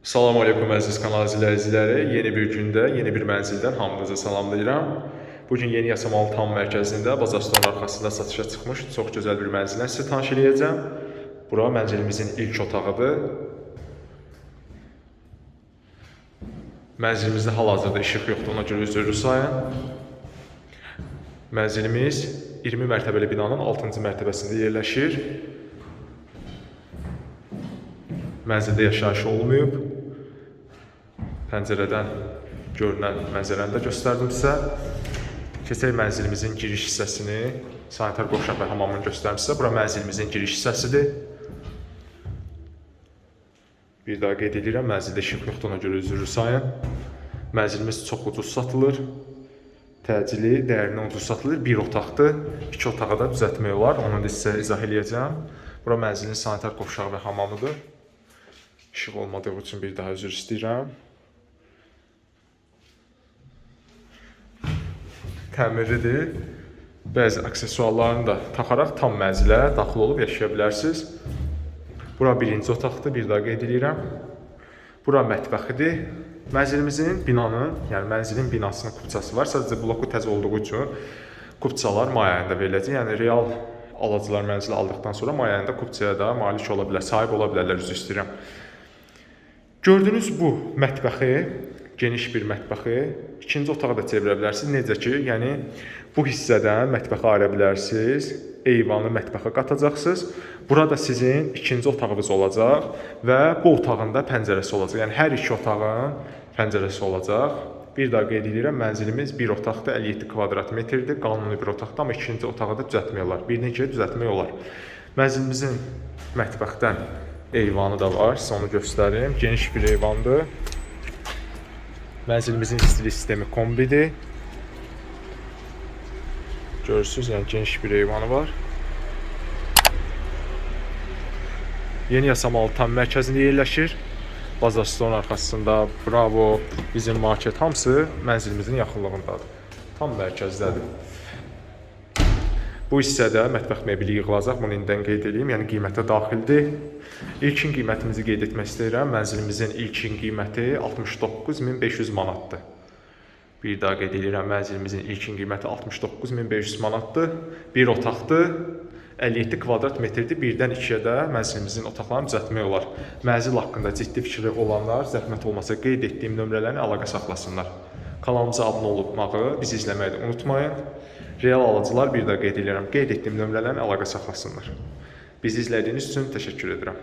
Salam aleykum əziz kanal izləyiciləri. Yeni bir gündə, yeni bir mənzildən hamınızı salamlayıram. Bu gün Yeni Yasamal Tam mərkəzində Bazaston arxasında satışa çıxmış çox gözəl bir mənzillə sizə tanış eləyəcəm. Bura mənzilimizin ilk otağıdır. Mənzilimizdə hal-hazırda işıq yoxdur, ona görə üzrlü sayın. Mənzilimiz 20 mərtəbəli binanın 6-cı mərtəbəsində yerləşir. Mənzildə yaşayış olmayıb. Pəncərədən görünən mənzərəni də göstərdim sizə. Keçək mənzilimizin giriş hissəsini, sanitar qovşaq və hamamını göstərim sizə. Bura mənzilimizin giriş hissəsidir. Bir daha qeyd edirəm, mənzildə işıq yoxdur, ona görə üzrlü sayın. Mənzilimiz çox ucuz satılır. Təcili, dəyərindən ucuz satılır. Bir otaqdır, iki otağa da düzəltmək olar. Onu da sizə izah eləyəcəm. Bura mənzilin sanitar qovşağı və hamamıdır. İşıq olmadığı üçün bir daha üzr istəyirəm. Təmirlidir. Bəzi aksesuarlarını da taxaraq tam mənzilə daxil olub yaşaya bilərsiniz. Bura birinci otaqdır, bir daha qeyd edirəm. Bura mətbəxidir. Mənzilimizin binanın, yəni mənzilin binasının kupçası var. Sadəcə bloku təzə olduğu üçün kupçalar may ayında veriləcək. Yəni real alıcılar mənzili aldıqdan sonra may ayında kupçaya da malik ola bilər, sahib ola bilərlər, üzr istəyirəm. Gördüyünüz bu mətbəxi, geniş bir mətbəxi ikinci otağa da çevirə bilərsiniz. Necə ki, yəni bu hissədən mətbəxə ayıra bilərsiniz. Eyvanı mətbəxə qatacaqsınız. Burada sizin ikinci otağınız olacaq və bu otağın da pəncərəsi olacaq. Yəni hər iki otağın pəncərəsi olacaq. Bir daha qeyd edirəm, mənzilimiz bir otaqda 57 kvadrat metrdir. Qanuni bir otaqda, amma ikinci otağı da düzəltmək olar. Bir neçə düzəltmək olar. Mənzilimizin mətbəxdən eyvanı da var. Sizə onu göstərim. Geniş bir eyvandır. Mənzilimizin istilik sistemi kombidir. Görürsüz, yəni geniş bir eyvanı var. Yeni Yasamal tam mərkəzində yerləşir. Bazaston arxasında Bravo, bizim market hamısı mənzilimizin yaxınlığındadır. Tam mərkəzdədir. Bu hissədə mətbəx mebeli yığılacaq. Bunu indidən qeyd edeyim. Yəni qiymətə daxildir. İlkin qiymətimizi qeyd etmək istəyirəm. Mənzilimizin ilkin qiyməti 69500 manatdır. Bir daha qeyd edirəm, mənzilimizin ilkin qiyməti 69500 manatdır. Bir otaqdır. 57 kvadrat metrdir. Birdən ikiyə də mənzilimizin otaqlarını düzəltmək olar. Mənzil haqqında ciddi fikri olanlar zəhmət olmasa qeyd etdiyim nömrələrlə əlaqə saxlasınlar. Kanalımıza abunə olmağı, bizi izləməyi unutmayın. Real alıcılar bir daha qeyd edirəm, qeyd etdiyim nömrələrlə əlaqə saxlasınlar. Bizi izlədiyiniz üçün təşəkkür edirəm.